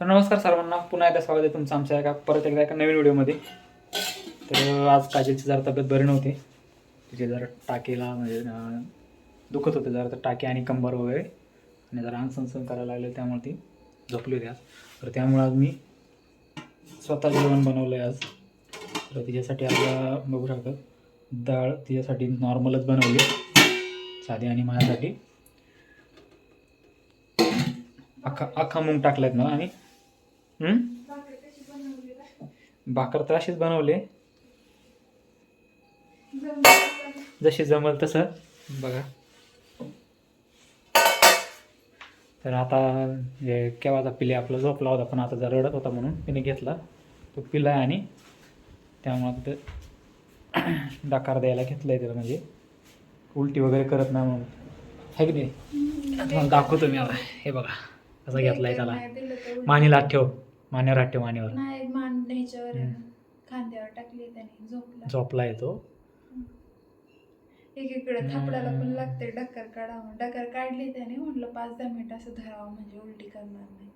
तर नमस्कार सर्वांना पुन्हा एकदा स्वागत आहे तुमचं आमच्या एका परत एकदा एका नवीन व्हिडिओमध्ये. तर आज काजलची जरा तब्येत बरी नव्हती. तिचे जरा टाकेला म्हणजे दुखत होते जरा तर टाके आणि कंबर वगैरे. आणि जरा अंग सनसन करायला लागले त्यामुळे ती झोपली होती आज. तर त्यामुळे आज मी स्वतः जेवण बनवलं आहे आज. तर तिच्यासाठी आपल्याला बघू शकतात डाळ तिच्यासाठी नॉर्मलच बनवली. साधी आणि माझ्यासाठी. अख्खा अख्खा मूग आहेत मला आणि भाकर तर अशीच बनवले. जशी जमल तसं. बघा. तर आता जे केव्हाचा पिले आपला झोपला होता पण आता जर रडत होता म्हणून तिने घेतला. तो पिला आणि त्यामुळे डकार द्यायला घेतलाय त्याला म्हणजे. उलटी वगैरे करत नाही म्हणून. है की नाही? दाखवतो मी आता. हे बघा कसा घेतलाय त्याला. मानेला ठेव. मानेवर हात ठेव मानेवर. नाही मान ह्याच्यावर हम्म. खांद्यावर टाकली त्याने झोपला. झोपला येतो एकीकडे थापडाला पण. लागते डक्कर काढावं. डक्कर काढली त्याने म्हटलं पाच दहा मिनिट असं धरावं म्हणजे उलटी करणार नाही.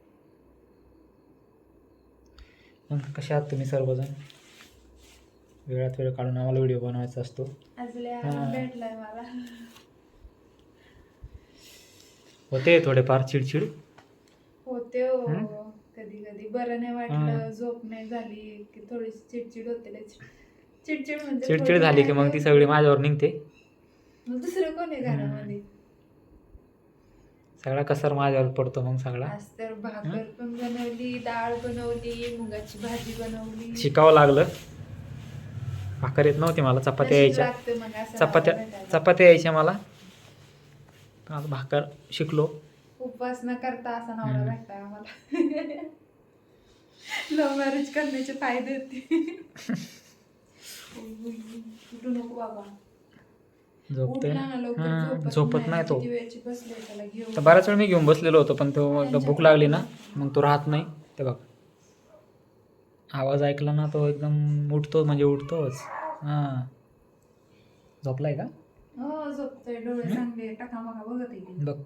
मग कशा आहात तुम्ही सर्वजण? वेळात वेळ काढून आम्हाला व्हिडिओ बनवायचा असतो. आज लय हा. आराम भेटलाय मला. होते थोडेफार चिडचिड? होते हो. कधी कधी बरं नाही वाटलं झोप नाही झाली की थोडीशी चिडचिड होते चिडचिड म्हणजे चिडचिड झाली की मग ती. सगळी माझ्यावर निघते. मग दुसरं कोण आहे घरामध्ये? सगळा कसर माझ्यावर पडतो मग सगळा. तर भाकर पण बनवली डाळ बनवली मुगाची भाजी बनवली. शिकावं लागलं. भाकर येत नव्हती मला चपात्या यायच्या. चपात्या. चपात्या यायच्या मला. भाकर शिकलो. उपवास न करता असा नवरा. भेटताय आम्हाला. लव्ह मॅरेज करण्याचे फायदे होते उठू नको बाबा. उठला ना लवकर हं, झोपत नाही. तो. किती वेळची बसले त्याला घेऊन. तर बऱ्याच वेळ मी घेऊन बसलेलो होतो पण तो एकदा भूक लागली ना मग तो राहत नाही. ते बघ. आवाज ऐकला ना तो एकदम उठतो म्हणजे उठतोच. हां. झोपलाय का? हो झोपतोय. डोळे चांगले टाका मगा बघत आहे. बघ.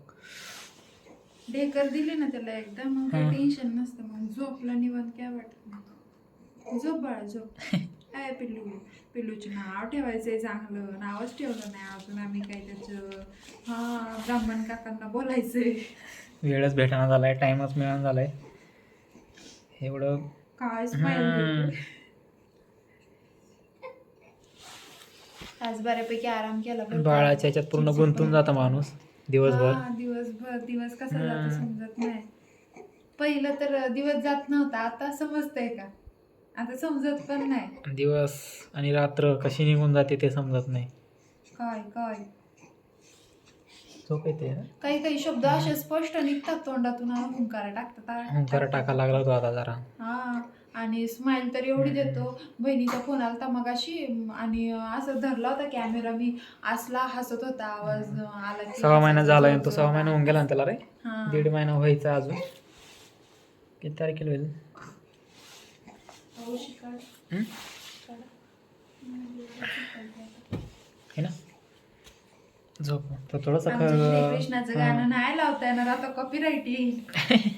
ढेकर दिली ना त्याला एकदा मग काही. टेन्शन नसतं. मग झोपला निवांत काय वाटत नाही झोप बाळा झोप. काय पिल्लू? पिल्लूचे नाव ठेवायचंय चांगलं. नावच ठेवलं नाही अजून आम्ही काय त्याचं. हा ब्राह्मण काकांना बोलायचंय. वेळच भेटणं झालाय टाइमच मिळणं झालाय. एवढं काय. आज बऱ्यापैकी आराम केला? बाळाच्या ह्याच्यात पूर्ण गुंतून जातं माणूस. दिवसभर? हा, दिवसभर. दिवस कसा जातो हम्म. समजत नाही. पहिलं तर दिवस जात नव्हता आता समजतंय का? आता समजत पण नाही. दिवस आणि रात्र कशी निघून जाते ते समजत नाही. काय काय? झोप येते ना? काही काही शब्द असे स्पष्ट निघतात तोंडातून आणि हुंकारा टाकतात. हुंकारा टाका लागला होता आता जरा. हा. आणि स्माइल तर एवढी देतो. बहिणीचा फोन आला होता मगाशी आणि असं धरला होता कॅमेरा मी. असला हसत होता आवाज आला की सहा महिना झाला तो सहा महिना होऊन गेला ना त्याला रे? हा. दीड महिना व्हायचा अजून. किती तारखेला होईल. हं? है ना? झोप. थोडंसं खरं श्रीकृष्णाचं गाणं नाही लावता येणार आता कॉपीराईट येईल.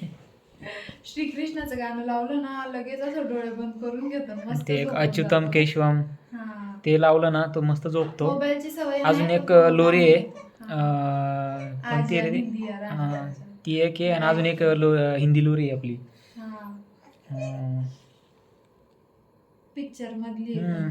श्रीकृष्णाचं गाणं लावलं ना लगेच असं डोळे बंद करून घेतो मस्त ते एक झोपून अच्युतम. केशवम हा. ते लावलं ना तो मस्त झोपतो मोबाईलची सवय अजून नाही एक लोरी आहे हा. अं, कोणती आहे रे ती हा, एक आहे आणि अजून एक लो हिंदी लोरी आहे आपली हा. पिक्चर मधली हम्म.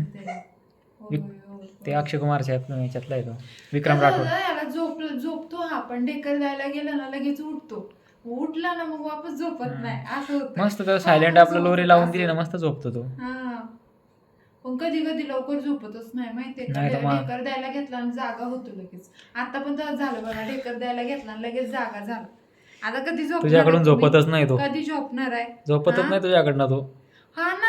होय, होय. ते अक्षय कुमारच्या ह्याच्यातला आहे तो विक्रम राठोड होतं, याला झोप झोपतो हा पण ढेकर द्यायला गेला ना लगेच उठतो उठला ना मग वापस झोपत. नाही असं होतं. मस्त तर सायलेंट आपलं लोरी लावून. दिली ना मस्त झोपतो तो. हा. पण कधी कधी लवकर झोपतच नाही माहितीये का? नाही तर मग- ढेकर द्यायला घेतला आणि जागा होतो लगेच. आता पण तसं झालं बघा ढेकर द्यायला घेतला आणि लगेच जागा झाला. आता कधी झोपणार तुझ्याकडून तुम्ही? झोपतच नाही तो. कधी झोपणार आहे? झोपतच हा? नाही तुझ्याकडनं तो. हा ना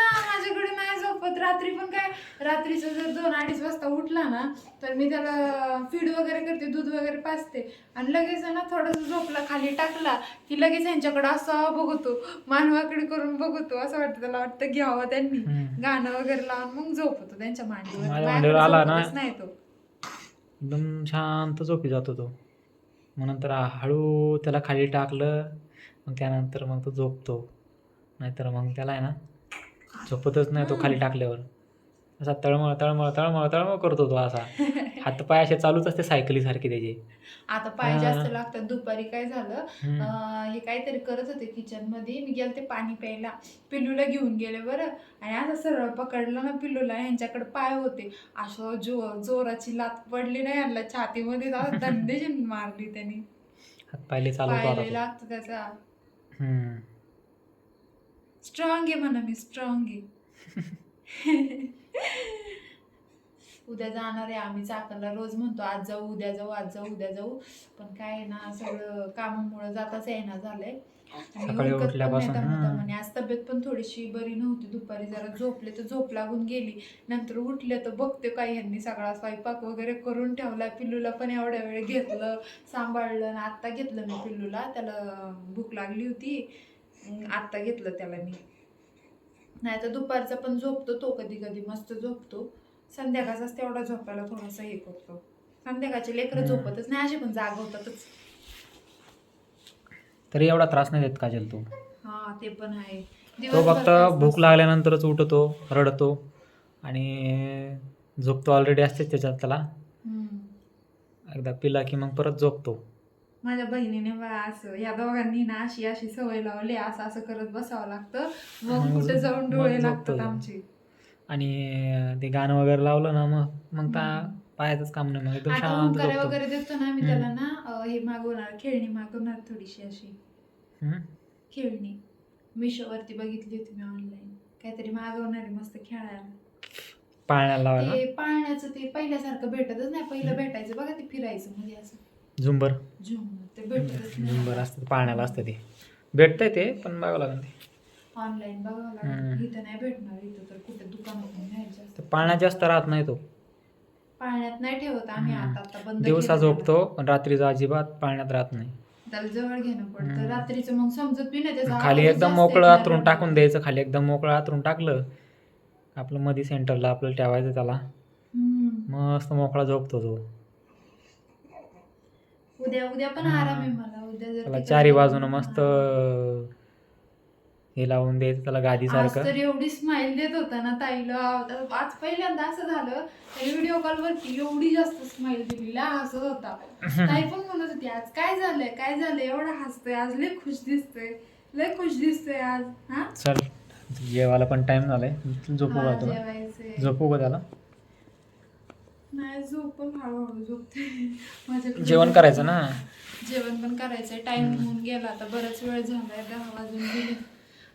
झोपत रात्री पण काय रात्रीचं जर दोन अडीच वाजता उठला ना तर मी त्याला फीड वगैरे करते दूध वगैरे पाजते. आणि लगेच ना थोडंसं झोपला खाली टाकला की लगेच यांच्याकडे असं बघतो मानवाकडे करून बघतो असं वाटतं त्याला वाटतं घ्यावं त्यांनी. गाणं वगैरे लावून मग झोपतो त्यांच्या मांडीवर. नाही तो. एकदम शांत झोपी जातो तो. मग नंतर हळू त्याला खाली टाकलं मग त्यानंतर मग तो झोपतो. नाहीतर मग त्याला आहे ना झोपतच नाही तो खाली टाकल्यावर. असा तळमळ तळमळ तळमळ तळमळ करतो तो असा. हातपाय असे चालूच असते सायकलीसारखे त्याचे. आता पाय. जास्त लागतात. दुपारी काय झालं हे काहीतरी करत होते किचनमध्ये. मी गेले ते पाणी प्यायला. पिल्लूला घेऊन गेले बरं. आणि असं सरळ पकडलं ना पिल्लूला यांच्याकडे पाय होते. असं जो जोराची लात पडली नाही यांना छातीमध्ये दंडेची मारली त्यांनी. हातपायले पायाला तो. लागतो त्याचा. हम्म. स्ट्रॉंग आहे म्हणा मी स्ट्रॉंग आहे. उद्या जाणार आहे आम्ही चाकणला रोज म्हणतो आज जाऊ उद्या जाऊ आज जाऊ उद्या जाऊ. पण काय आहे ना सगळं कामामुळे जाताच येणार झालंय. सकाळी उठल्यापासून. आणि आज तब्येत पण थोडीशी बरी नव्हती दुपारी जरा झोपले तर झोप लागून गेली. नंतर उठले तर बघते काय यांनी सगळा स्वयंपाक वगैरे करून ठेवला पिल्लूला पण एवढ्या वेळ घेतलं सांभाळलं आणि आत्ता घेतलं मी पिल्लूला. त्याला भूक लागली होती. आत्ता घेतलं त्याला मी. नाही तर दुपारचा पण झोपतो तो कधी कधी मस्त झोपतो. संध्याकाळचाच तेवढा झोपायला थोडासा हे करतो. संध्याकाळचे लेकरं. झोपतच नाही असे पण जागवतातच तरी एवढा त्रास नाही देत काजल तो? हा ते पण आहे. तो दिवसभर फक्त भूक. लागल्यानंतरच उठतो रडतो आणि झोपतो ऑलरेडी असते त्याच्यात त्याला. हम्म. एकदा पिला की मग परत झोपतो. माझ्या बहिणीने बा असं या दोघांनी ना अशी अशी सवय लावली असं असं करत बसावं लागतं. मग कुठे जाऊन डोळे लागतात. आमचे. आणि ते गाणं वगैरे लावलं ना मग मग. पायाचंच काम नाही मग एकदम शांत वगैरे देतो ना मी. त्याला ना हे मागवणार खेळणी मागवणार थोडीशी अशी? खेळणी. मिशोवरती बघितली होती मी ऑनलाईन काहीतरी मागवणार मस्त खेळायला. पाळण्याला लावायला? पाळण्याचं ते पहिल्यासारखं भेटतच नाही. पहिलं भेटायचं बघा ते फिरायचं मध्ये असं. झुंबर झुम ते भेटतच झुंबर असतं पाळण्याला असतं ते भेटतंय ते पण बघावं लागेल ते ऑनलाईन बघावं हम्म. लागेल इथं नाही भेटणार इथं तर कुठे दुकानात नाही न्यायचं असतं. ते पाळण्यात जास्त राहत नाही तो पाळण्यात नाही ठेवत आम्ही हम्म. आता आता बंद दिवसा केलं झोपतो पण रात्रीचा अजिबात पाळण्यात राहत नाही त्याला जवळ घेणं पडतं हम्म. रात्रीचं मग समजत बी नाही त्याचा खाली आवाजच एकदम जास्त मोकळं आतरून. टाकून द्यायचं खाली एकदम मोकळं आतरून टाकलं आपलं मध्ये सेंटरला आपल्याला ठेवायचं त्याला हम्म. मस्त मोकळा झोपतो तो उद्या उद्या पण. आराम आहे मला. उद्या जर त्याला तिकडे चारी बाजूनं मस्त हे लावून द्यायचं त्याला गादी आज सारखं. तर एवढी स्माइल देत होता ना ताईला. आज पहिल्यांदा असं झालं व्हिडिओ कॉल वरती एवढी जास्त स्माइल दिली लय हसत होता. ताई पण म्हणत होती आज काय झालंय? काय झालंय? एवढं हसतोय. आज लय खुश दिसतोय. लय खुश दिसतोय आज. हा? चल जेवायला पण टाइम झालाय. झोपू हा, का तुला जेवायचंय. झोपू का त्याला? नाही झोप पण हळूहळू झोपते. माझ्याकडे जेवण करायचं ना? जेवण पण करायचंय. टाइम होऊन गेला आता बराच वेळ झालाय. दहा वाजून गेले.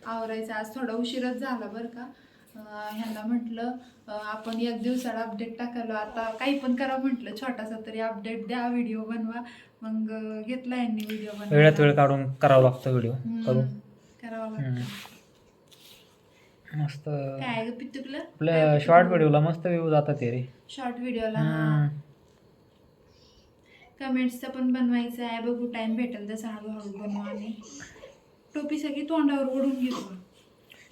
आवरायचं. आज थोडा उशीरच झाला बरं का. अं, ह्यांना म्हटलं आपण एक दिवसाला अपडेट टाकायला. आता काही पण करा म्हटलं. छोटासा तरी अपडेट द्या व्हिडिओ बनवा. मग अं, घेतला यांनी व्हिडिओ वेळात वेळ काढून करावं लागतं व्हिडिओ करू. करावं हम्म. मस्त. काय ग पितुकलं? आपल्या शॉर्ट व्हिडिओला मस्त व्ह्यू जातात ते रे. शॉर्ट व्हिडिओला हम्म. कमेंट्सचं पण बनवायचं आहे. बघू टाइम भेटेल तसं. हळूहळू बनवू आणि टोपी सगळी तोंडावर ओढून घेतो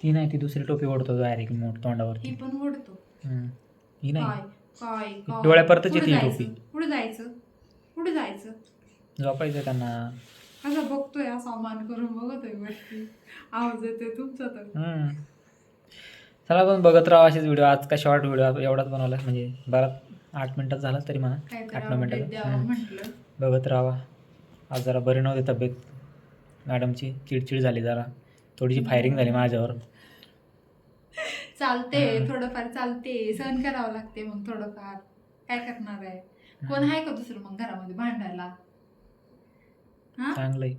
ती नाही ती दुसरी टोपी ओढतो डायरेक्ट मोठ तोंडावरती. ही पण ओढतो. हम्म. ही काय नाही. काय? काय? डोळ्यापर्यंतच कुठं येते ही जायचं? टोपी. कुठं जायचं. कुठं जायचं. झोपायचं त्यांना. असं बघतोय असा मान करून बघतोय वरती आवाज येतोय तुमचा तर. हम्म. चला पण बघत राहा असेच व्हिडिओ आज का शॉर्ट व्हिडिओ एवढाच बनवला. म्हणजे बराच आठ मिनिटात झाला तरी म्हणा. आठ नऊ अपडेट मिनिटात. बघत राहा. आज जरा बरी नव्हती तब्येत. मॅडमची चिडचिड झाली जरा. थोडीशी फायरिंग झाली माझ्यावर. चालते. थोडंफार चालते. सहन करावं लागते मग थोडंफार. काय करणार आहे? कोण आहे का दुसरं मग घरामध्ये भांडायला? चांगलंय.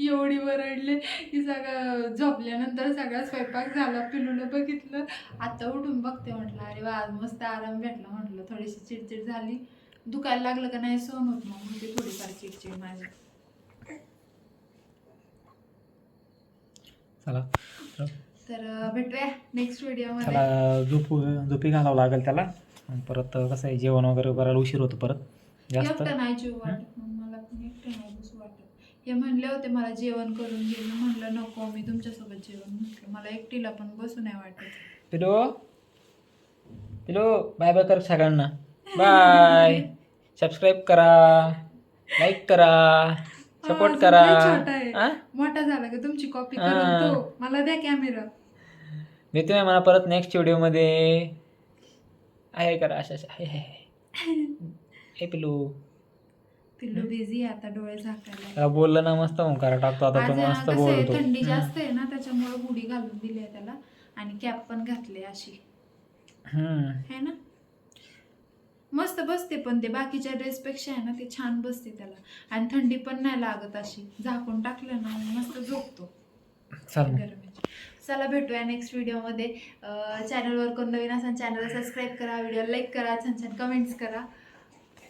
एवढी वरडले. की सगळं झोपल्यानंतर सगळा स्वयंपाक झाला पिलूला बघितलं. आता उठून बघते म्हटलं अरे वा आज मस्त आराम भेटला म्हटलं. थोडीशी चिडचिड झाली. दुखायला लागलं का नाही सहन होत मग म्हणजे थोडीफार चिडचिड माझी. चला. तर भेटूया नेक्स्ट व्हिडिओमध्ये त्याला झोपू झोपी घालावं लागेल त्याला. परत कसं आहे जेवण वगैरे करायला उशीर होतो परत. जास्त. एकटं नाही जीव वाटत मग मला पण एकटं नाही बसू वाटत. हे म्हणले होते मला जेवण करून घे. मी म्हणलं नको मी तुमच्यासोबत जेवण म्हटलं. मला एकटीला पण बसू नाही वाटत. पिलो. पिलो बाय बाय कर सगळ्यांना. बाय सबस्क्राईब करा. लाईक करा. सपोर्ट करा. लय छोटा आहे. हा? मोठा झाला का तुमची कॉपी हा. तो. मला द्या कॅमेरा भेटूया तुम्ही मला परत नेक्स्ट व्हिडिओमध्ये आहे करा. अशा अशा. आहे आहे हे पिलू. पिल्लू बिझी आता डोळे झाकायला त्याला बोललं ना मस्त ओंकार टाकतो. आता तो मस्त कसं आहे बोलतो. थंडी जास्त आहे ना त्याच्यामुळे हुडी घालून दिली आहे त्याला. आणि कॅप पण घातली अशी. हम्म. है ना? मस्त बसते पण ते. बाकीच्या ड्रेस पेक्षा आहे ना ते छान बसते त्याला. आणि थंडी पण नाही लागत अशी. झाकून टाकलं ना मस्त झोपतो. चल मग. गरमीची. चला भेटूया नेक्स्ट व्हिडिओमध्ये चॅनलवर कोण नवीन असेल चॅनलला सबस्क्राईब करा. व्हिडिओ लाईक करा. छान छान कमेंट्स करा.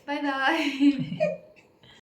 Bye bye